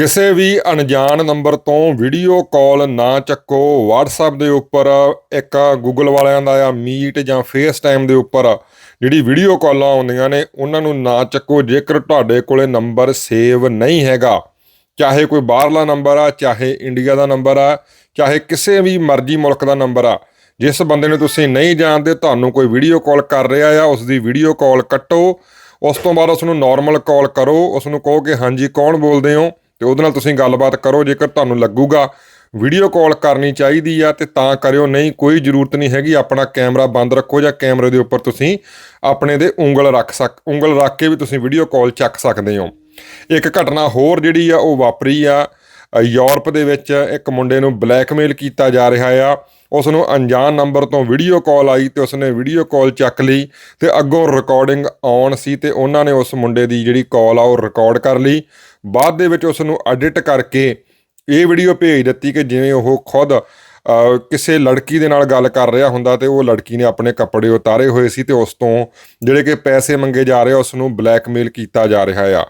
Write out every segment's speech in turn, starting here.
ਕਿਸੇ ਵੀ ਅਣਜਾਣ ਨੰਬਰ ਤੋਂ ਵੀਡੀਓ ਕਾਲ ਨਾ ਚੱਕੋ। WhatsApp ਦੇ ਉੱਪਰ ਇੱਕ Google ਵਾਲਿਆਂ ਦਾ ਆ ਮੀਟ ਜਾਂ FaceTime ਦੇ ਉੱਪਰ ਜਿਹੜੀ ਵੀਡੀਓ ਕਾਲਾਂ ਆਉਂਦੀਆਂ ਨੇ, ਉਹਨਾਂ ਨੂੰ ਨਾ ਚੱਕੋ। ਜੇਕਰ ਤੁਹਾਡੇ ਕੋਲੇ ਨੰਬਰ ਸੇਵ ਨਹੀਂ ਹੈਗਾ, ਚਾਹੇ ਕੋਈ ਬਾਹਰਲਾ ਨੰਬਰ ਆ, ਚਾਹੇ ਇੰਡੀਆ ਦਾ ਨੰਬਰ ਆ, ਚਾਹੇ ਕਿਸੇ ਵੀ ਮਰਜ਼ੀ ਮੁਲਕ ਦਾ ਨੰਬਰ ਆ, ਜਿਸ ਬੰਦੇ ਨੂੰ ਤੁਸੀਂ ਨਹੀਂ ਜਾਣਦੇ, ਤੁਹਾਨੂੰ ਕੋਈ ਵੀਡੀਓ ਕਾਲ ਕਰ ਰਿਹਾ ਆ ਉਸ ਦੀ ਵੀਡੀਓ ਕਾਲ ਕੱਟੋ। ਉਸ ਤੋਂ ਬਾਅਦ ਉਸ ਨੂੰ ਨਾਰਮਲ ਕਾਲ ਕਰੋ। ਉਸ ਨੂੰ ਕਹੋ ਕਿ, ਹਾਂਜੀ, ਕੌਣ ਬੋਲਦੇ ਹੋ? ਤੇ ਉਹਦੇ ਨਾਲ ਤੁਸੀਂ ਗੱਲਬਾਤ ਕਰੋ, ਜੇਕਰ ਤੁਹਾਨੂੰ ਲੱਗੂਗਾ ਵੀਡੀਓ ਕਾਲ ਕਰਨੀ ਚਾਹੀਦੀ ਆ ਤੇ ਤਾਂ ਕਰਿਓ, ਨਹੀਂ ਕੋਈ ਜ਼ਰੂਰਤ ਨਹੀਂ ਹੈਗੀ, ਆਪਣਾ ਕੈਮਰਾ ਬੰਦ ਰੱਖੋ ਜਾਂ ਕੈਮਰੇ ਦੇ ਉੱਪਰ ਤੁਸੀਂ ਆਪਣੇ ਦੇ ਉਂਗਲ ਰੱਖ ਸਕ, ਉਂਗਲ ਰੱਖ ਕੇ ਵੀ ਤੁਸੀਂ ਵੀਡੀਓ ਕਾਲ ਚੱਕ ਸਕਦੇ ਹੋ। ਇੱਕ ਘਟਨਾ ਹੋਰ ਜਿਹੜੀ ਆ ਉਹ ਵਾਪਰੀ ਆ ਯੂਰਪ ਦੇ ਵਿੱਚ ਇੱਕ ਮੁੰਡੇ ਨੂੰ ਬਲੈਕਮੇਲ ਕੀਤਾ ਜਾ ਰਿਹਾ ਆ। ਉਸ ਨੂੰ ਅਣਜਾਣ ਨੰਬਰ ਤੋਂ ਵੀਡੀਓ ਕਾਲ ਆਈ ਤੇ ਉਸਨੇ ਵੀਡੀਓ ਕਾਲ ਚੱਕ ਲਈ ਤੇ ਅੱਗੋਂ ਰਿਕਾਰਡਿੰਗ ਆਨ ਸੀ ਤੇ ਉਹਨਾਂ ਨੇ ਉਸ ਮੁੰਡੇ ਦੀ ਜਿਹੜੀ ਕਾਲ ਆ ਉਹ ਰਿਕਾਰਡ ਕਰ ਲਈ। ਬਾਅਦ ਦੇ ਵਿੱਚ ਉਸ ਨੂੰ ਐਡਿਟ ਕਰਕੇ ਇਹ ਵੀਡੀਓ ਭੇਜ ਦਿੱਤੀ ਕਿ ਜਿਵੇਂ ਉਹ ਖੁਦ ਕਿਸੇ ਲੜਕੀ ਦੇ ਨਾਲ ਗੱਲ ਕਰ ਰਿਹਾ ਹੁੰਦਾ ਤੇ ਉਹ ਲੜਕੀ ਨੇ ਆਪਣੇ ਕੱਪੜੇ ਉਤਾਰੇ ਹੋਏ ਸੀ ਤੇ ਉਸ ਤੋਂ ਜਿਹੜੇ ਕਿ ਪੈਸੇ ਮੰਗੇ ਜਾ ਰਹੇ ਆ, ਉਸ ਨੂੰ ਬਲੈਕਮੇਲ ਕੀਤਾ ਜਾ ਰਿਹਾ ਆ।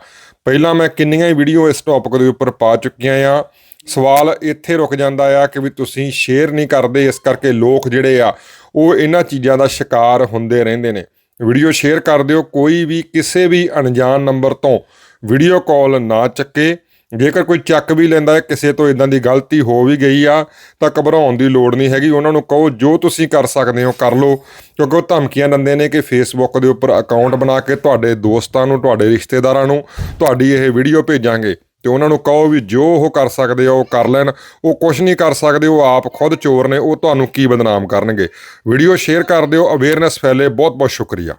ਪਹਿਲਾਂ ਮੈਂ ਕਿੰਨੀਆਂ ਹੀ ਵੀਡੀਓ ਇਸ ਟੌਪਿਕ ਦੇ ਉੱਪਰ ਪਾ ਚੁੱਕੀਆਂ ਆ। ਸਵਾਲ ਇੱਥੇ ਰੁਕ ਜਾਂਦਾ ਆ ਕਿ ਵੀ ਤੁਸੀਂ ਸ਼ੇਅਰ ਨਹੀਂ ਕਰਦੇ, ਇਸ ਕਰਕੇ ਲੋਕ ਜਿਹੜੇ ਆ, ਉਹ ਇਹਨਾਂ ਚੀਜ਼ਾਂ ਦਾ ਸ਼ਿਕਾਰ ਹੁੰਦੇ ਰਹਿੰਦੇ ਨੇ। ਵੀਡੀਓ ਸ਼ੇਅਰ ਕਰ ਦਿਓ, ਕੋਈ ਵੀ ਕਿਸੇ ਵੀ ਅਣਜਾਣ ਨੰਬਰ ਤੋਂ ਵੀਡੀਓ ਕਾਲ ਨਾ ਚੱਕੇ। ਜੇਕਰ ਕੋਈ ਚੱਕ ਵੀ ਲੈਂਦਾ ਹੈ, ਕਿਸੇ ਤੋਂ ਇਦਾਂ ਦੀ ਗਲਤੀ ਹੋ ਵੀ ਗਈ ਆ, ਤਾਂ ਘਬਰਾਉਣ ਦੀ ਲੋੜ ਨਹੀਂ ਹੈਗੀ। ਉਹਨਾਂ ਨੂੰ ਕਹੋ, ਜੋ ਤੁਸੀਂ ਕਰ ਸਕਦੇ ਹੋ, ਕਰ ਲਓ। ਕਿਉਂਕਿ ਉਹ ਧਮਕੀਆਂ ਦਿੰਦੇ ਨੇ ਕਿ ਫੇਸਬੁੱਕ ਦੇ ਉੱਪਰ ਅਕਾਊਂਟ ਬਣਾ ਕੇ ਤੁਹਾਡੇ ਦੋਸਤਾਂ ਨੂੰ, ਤੁਹਾਡੇ ਰਿਸ਼ਤੇਦਾਰਾਂ ਨੂੰ ਤੁਹਾਡੀ ਇਹ ਵੀਡੀਓ ਭੇਜਾਂਗੇ। ਤੇ ਉਹਨਾਂ ਨੂੰ ਕਹੋ ਵੀ ਜੋ ਉਹ ਕਰ ਸਕਦੇ ਆ, ਉਹ ਕਰ ਲੈਣ। ਉਹ ਕੁਝ ਨਹੀਂ ਕਰ ਸਕਦੇ, ਉਹ ਆਪ ਖੁਦ ਚੋਰ ਨੇ, ਉਹ ਤੁਹਾਨੂੰ ਕੀ ਬਦਨਾਮ ਕਰਨਗੇ? ਵੀਡੀਓ ਸ਼ੇਅਰ ਕਰ ਦਿਓ ਅਵੇਅਰਨੈਸ ਫੈਲੇ। ਬਹੁਤ ਬਹੁਤ ਸ਼ੁਕਰੀਆ।